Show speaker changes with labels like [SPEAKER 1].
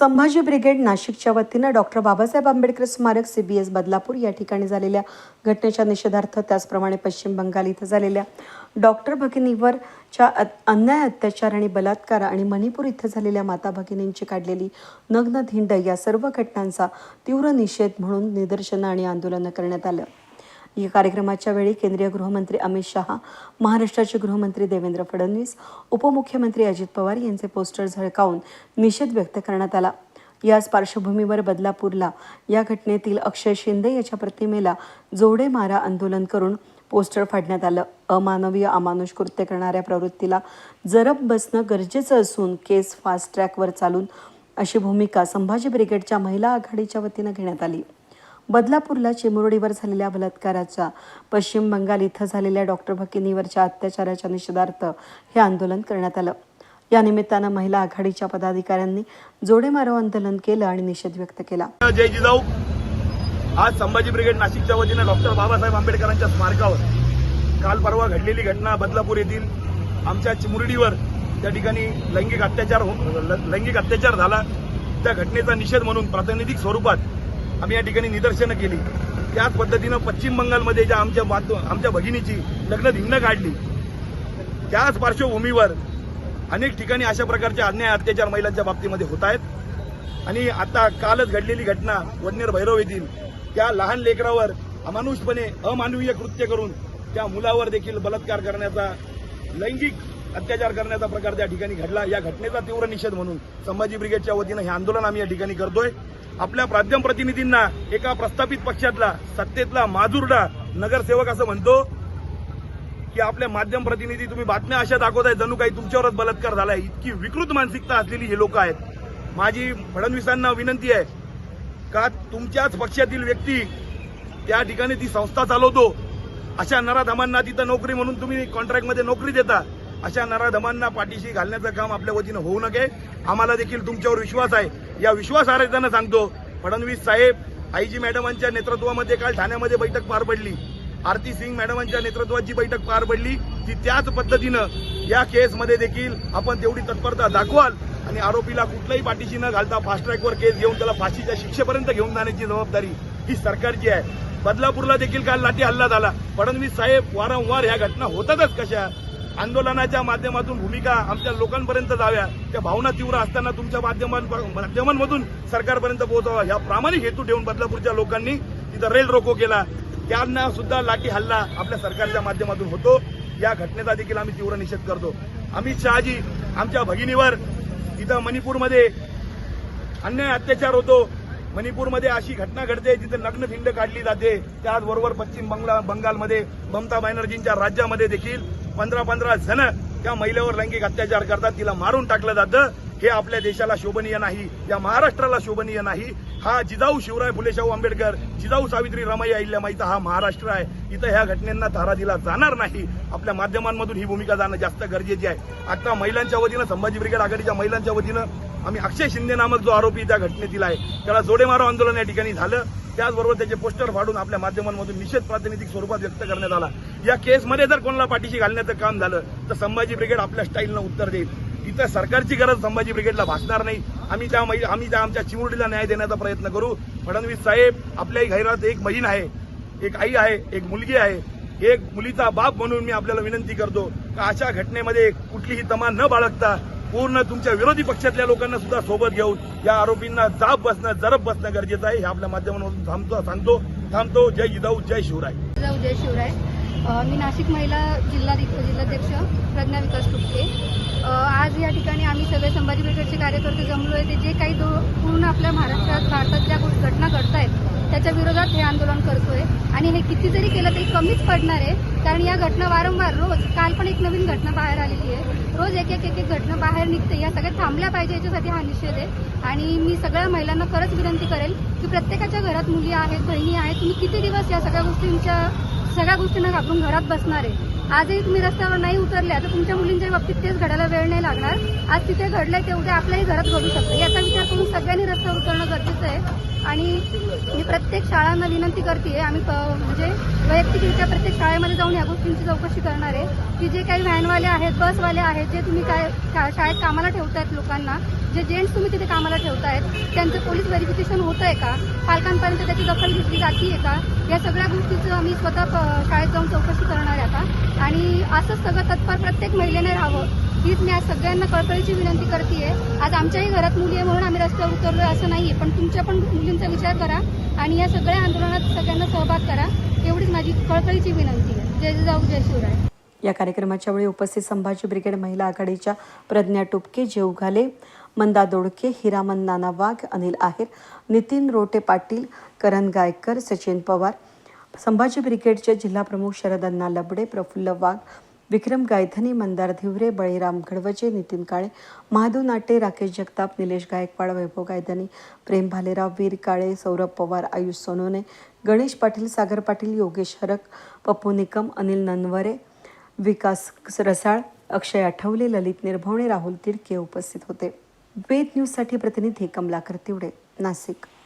[SPEAKER 1] Sambhaji brigade नाशिकच्या वतीनं doctor Babasaheb Ambedkar स्मारक सी बी एस बदलापूर या ठिकाणी झालेल्या घटनेच्या निषेधार्थ त्याचप्रमाणे पश्चिम बंगाल इथं झालेल्या डॉक्टर भगिनीवरच्या अ- अन्याय अत्याचार आणि बलात्कार आणि मणिपूर इथं झालेल्या माता भगिनींची काढलेली नग्न धिंड या सर्व घटनांचा तीव्र निषेध म्हणून निदर्शनं आणि आंदोलनं करण्यात आलं. या कार्यक्रमाच्या वेळी केंद्रीय गृहमंत्री अमित शहा महाराष्ट्राचे गृहमंत्री देवेंद्र फडणवीस उपमुख्यमंत्री अजित पवार यांचे पोस्टर झळकावून निषेध व्यक्त करण्यात आला. याच पार्श्वभूमीवर बदलापूरला या घटनेतील अक्षय शिंदे याच्या प्रतिमेला जोडे मारा आंदोलन करून पोस्टर फाडण्यात आलं. अमानवीय अमानुष कृत्य करणाऱ्या प्रवृत्तीला जरब बसणं गरजेचं असून केस फास्ट ट्रॅकवर चालून अशी भूमिका संभाजी ब्रिगेडच्या महिला आघाडीच्या वतीनं घेण्यात आली. बदलापूरला चिमुरडीवर झालेल्या बलात्काराच्या पश्चिम बंगाल इथं झालेल्या डॉक्टर भकिनीवरच्या अत्याचाराच्या निषेधार्थ हे आंदोलन करण्यात आलं. या निमित्तानं महिला आघाडीच्या पदाधिकाऱ्यांनी जोडेमारो आंदोलन केलं आणि निषेध व्यक्त केला.
[SPEAKER 2] जय जिजाऊ आज संभाजी ब्रिगेड नाशिकच्या वतीनं डॉक्टर बाबासाहेब आंबेडकरांच्या स्मारकावर काल परवा घडलेली घटना बदलापूर येथील आमच्या चिमुरडीवर त्या ठिकाणी लैंगिक अत्याचार ल- लैंगिक अत्याचार झाला. त्या घटनेचा निषेध म्हणून प्रातिनिधिक स्वरूपात आम्ही या ठिकाणी निदर्शनं केली. त्याच पद्धतीनं पश्चिम बंगालमध्ये ज्या आमच्या मात- आमच्या भगिनीची लग्न धिंड काढली. त्याच पार्श्वभूमीवर अनेक ठिकाणी अशा प्रकारचे अन्याय अत्याचार महिलांच्या बाबतीमध्ये होत आहेत. आणि आता कालच घडलेली घटना वन्नेर भैरव येथील त्या लहान लेकरावर अमानुषपणे अमानवीय कृत्य करून त्या मुलावर देखील बलात्कार करण्याचा लैंगिक अत्याचार करण्याचा प्रकार त्या ठिकाणी घडला. या घटनेचा तीव्र निषेध म्हणून संभाजी ब्रिगेडच्या वतीनं हे आंदोलन आम्ही या ठिकाणी करतोय. आपल्या माध्यम प्रतिनिधींना एका प्रस्थापित पक्षातला सत्तेतला माजुरडा नगरसेवक असं म्हणतो की आपले माध्यम प्रतिनिधी तुम्ही बातम्या अशा दाखवताय जणू काही तुमच्यावरच बलात्कार झालाय. इतकी विकृत मानसिकता असलेली हे लोक आहेत. माझी फडणवीसांना विनंती आहे का तुमच्याच पक्षातील व्यक्ती त्या ठिकाणी ती संस्था चालवतो. अशा नराधमांना तिथं नोकरी म्हणून तुम्ही कॉन्ट्रॅक्टमध्ये नोकरी देता. अशा नराधमांना पाठीशी घालण्याचं काम आपल्या वतीनं होऊ नये. आम्हाला देखील तुमच्यावर विश्वास आहे. या विश्वासार्हतेनं सांगतो फडणवीस साहेब आईजी मॅडमांच्या नेतृत्वामध्ये काल ठाण्यामध्ये बैठक पार पडली. आरती सिंग मॅडमांच्या नेतृत्वाची बैठक पार पडली. ती त्याच पद्धतीनं या केसमध्ये देखील आपण तेवढी तत्परता दाखवाल आणि आरोपीला कुठल्याही पाठीशी न घालता फास्ट ट्रॅकवर केस घेऊन त्याला फाशीच्या शिक्षेपर्यंत घेऊन जाण्याची जबाबदारी ही सरकारची आहे. बदलापूरला देखील काल लाठी हल्ला झाला. फडणवीस साहेब वारंवार ह्या घटना होतातच कशा? आंदोलनाच्या माध्यमातून भूमिका आमच्या लोकांपर्यंत जाव्या त्या भावना तीव्र असताना तुमच्या माध्यमांमधून सरकारपर्यंत पोहोचावा. या प्रामाणिक हेतू ठेवून बदलापूरच्या लोकांनी तिथं रेल रोको केला. त्यांना सुद्धा लाठी हल्ला आपल्या सरकारच्या माध्यमातून होतो. या घटनेचा देखील आम्ही तीव्र निषेध करतो. अमित शहाजी आमच्या भगिनीवर तिथं मणिपूरमध्ये अन्याय अत्याचार होतो. मणिपूरमध्ये अशी घटना घडते जिथे नग्न काढली जाते. त्याचबरोबर पश्चिम बंगाल बंगालमध्ये ममता बॅनर्जींच्या राज्यामध्ये देखील पंधरा पंधरा जण त्या महिलेवर लैंगिक अत्याचार करतात. तिला मारून टाकलं जातं. हे आपल्या देशाला शोभनीय नाही. या महाराष्ट्राला शोभनीय नाही. हा जिजाऊ शिवराय फुलेशाहू आंबेडकर जिजाऊ सावित्री रमाई अहिल्यामाईचा हा महाराष्ट्र आहे. इथं ह्या घटनेंना धारा दिला जाणार नाही. आपल्या माध्यमांमधून ही भूमिका जाणं जास्त गरजेची आहे. आता महिलांच्या वतीनं संभाजी ब्रिगेड आघाडीच्या महिलांच्या वतीनं आम्ही अक्षय शिंदे नामक जो आरोपी त्या घटनेतील आहे. त्याला जोडेमारो आंदोलन या ठिकाणी झालं. त्याचबरोबर त्याचे पोस्टर फाडून आपल्या माध्यमांमधून निषेध प्रातिनिधिक स्वरूपात व्यक्त करण्यात आला. या केसमध्ये जर कोणाला पाठीशी घालण्याचं काम झालं तर संभाजी ब्रिगेड आपल्या स्टाईलनं उत्तर देईल. इथं सरकारची गरज संभाजी ब्रिगेडला भासणार नाही. आम्ही त्या आम्ही त्या आमच्या चिमुरडीला न्याय देण्याचा प्रयत्न करू. फडणवीस साहेब आपल्याही घरात एक बहीण आहे एक आई आहे एक मुलगी आहे. एक मुलीचा बाप म्हणून मी आपल्याला विनंती करतो का अशा घटनेमध्ये कुठलीही तमा न बाळगता पूर्ण तुमच्या विरोधी पक्षातल्या लोकांना सुद्धा सोबत घेऊन या आरोपींना जाब बसणं जरब बसणं गरजेचं आहे. हे आपल्या माध्यमातून थांबतो सांगतो. थांबतो. जय जिजाऊ जय शिवराय.
[SPEAKER 3] जिजाऊ जय शिवराय. मी नाशिक महिला जिल्हा जिल्हाध्यक्ष प्रज्ञा विकास टुपके आज या ठिकाणी आम्ही सगळे संभाजी ब्रिगेडचे कार्यकर्ते जमलो आहे ते जे काही दो पूर्ण आपल्या महाराष्ट्रात भारतात ज्या घटना घडत आहेत त्याच्या विरोधात हे आंदोलन करतोय. आणि हे किती जरी केलं तरी कमीच पडणार आहे. कारण या घटना वारंवार रोज काल पण एक नवीन घटना बाहेर आलेली आहे. रोज एक एक एक एक घटना बाहेर निघते या सगळ्या थांबल्या पाहिजे याच्यासाठी हा निषेध आहे. आणि मी सगळ्या महिलांना खरंच विनंती करेल की प्रत्येकाच्या घरात मुली आहेत बहिणी आहेत तुम्ही किती दिवस या सगळ्या गोष्टींच्या सगळ्या गोष्टींना घाबरून घरात बसणार आहे? आजही तुम्ही रस्त्यावर नाही उतरल्या तर तुमच्या मुलींच्या बाबतीत तेच घडायला वेळ नाही लागणार. आज तिथे घडलंय ते उद्या आपल्याही घरात घडू शकतं. याचा विचार करून सगळ्यांनी रस्त्यावर उतरणं गरजेचं आहे. आणि मी प्रत्येक शाळांना विनंती करते आम्ही प- म्हणजे वैयक्तिकरित्या प्रत्येक शाळेमध्ये जाऊन या गोष्टींची चौकशी करणार आहे. की जे काही व्हॅनवाले आहेत बसवाले आहेत जे तुम्ही काय शा- शाळेत कामाला ठेवतायत लोकांना जे जेंट्स तुम्ही तिथे कामाला ठेवतायत त्यांचं पोलीस व्हेरिफिकेशन होतं आहे का? पालकांपर्यंत त्याची दखल घेतली जाते का? या सगळ्या गोष्टीचं आम्ही स्वतः शाळेत जाऊन चौकशी करणार आहे आता. आणि असंच सगळं तत्पर प्रत्येक महिलेने राहावं. हीच मी आज सगळ्यांना कळकळीची विनंती करते आज आमच्याही घरात मुली आहे म्हणून आम्ही रस्त्यावर उतरलोय असं नाहीये. पण तुमच्या पण मुलींचा विचार करा आणि या सगळ्या आंदोलनात सगळ्यांना सहभाग करा. एवढीच माझी कळकळीची विनंती आहे. जय जाऊ जय शिवराय.
[SPEAKER 1] या कार्यक्रमाच्या वेळी उपस्थित संभाजी ब्रिगेड महिला आघाडीच्या प्रज्ञा टुपके जेव घाले मंदा दोडके हिरामन नाना वाघ अनिल आहेर नितीन रोटे पाटील करण गायकर सचिन पवार संभाजी ब्रिगेडचे जिल्हाप्रमुख शरद लबडे प्रफुल्ल वाघ विक्रम गायधनी मंदार धिवरे बळीराम घडवचे नितीन काळे महादू नाटे राकेश जगताप निलेश गायकवाड वैभव गायधनी प्रेम भालेराव वीर काळे सौरभ पवार आयुष सोनोने गणेश पाटील सागर पाटील योगेश हरक पप्पू निकम अनिल ननवरे विकास रसाळ अक्षय आठवले ललित निर्भवणे राहुल तिडके उपस्थित होते. वेद न्यूजसाठी प्रतिनिधी कमलाकर तिवडे नाशिक.